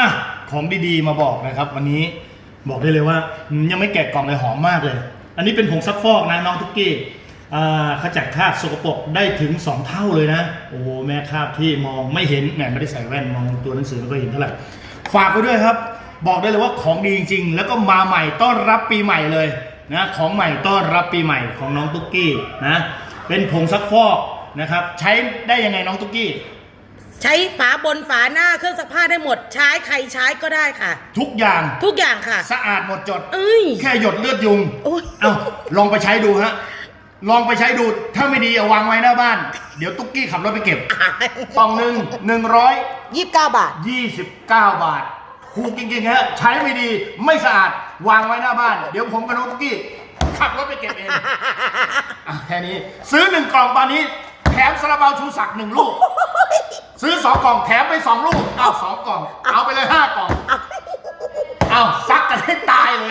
อะของดีๆมาบอกนะครับ วันนี้บอกได้เลยว่ายังไม่แกะกล่องเลยหอมมากเลย อันนี้เป็นผงซักฟอกนะน้องทุกกี้อ่าขจัดคราบสกปรกได้ถึง 2 เท่าเลยนะ โอ้แม่คราบที่มองไม่เห็นแหมไม่ได้ใส่แว่นมองตัวหนังสือไม่ค่อยเห็นเท่าไหร่ฝากไว้ด้วยครับ บอกได้เลยว่าของดีจริง ๆ แล้วก็มาใหม่ต้อนรับปีใหม่เลยนะของใหม่ต้อนรับปีใหม่ของน้องตุ๊กกี้นะเป็นผงซักฟอกนะครับ ใช้ได้ยังไงน้องตุ๊กกี้ ใช้ฝาบนฝาหน้าเครื่องซักผ้าได้หมดใช้ใครใช้ก็ได้ค่ะ ทุกอย่างทุกอย่างค่ะ สะอาดหมดจด เอ้ย แค่หยดเลือดยุงโอ้ย เอาลองไปใช้ดูฮะ ลองไปใช้ดู ถ้าไม่ดีเอาวางไว้หน้าบ้าน เดี๋ยวตุ๊กกี้ขับรถไปเก็บกล่องหนึ่งหนึ่งร้อยยี่สิบเก้าบาท ยี่สิบเก้าบาทถูกจริงๆฮะ ใช้ไม่ดีไม่สะอาดวางไว้หน้าบ้าน เดี๋ยวผมกับน้องตุ๊กกี้ขับรถไปเก็บเองอะแค่นี้ ซื้อหนึ่งกล่องตอนนี้ แถมซาลาเปาชูศักดิ์หนึ่งลูก ซื้อสองกล่องแถมไปสองลูก เอาสองกล่อง เอาไปเลยห้ากล่อง เอาซักกันให้ตายเลย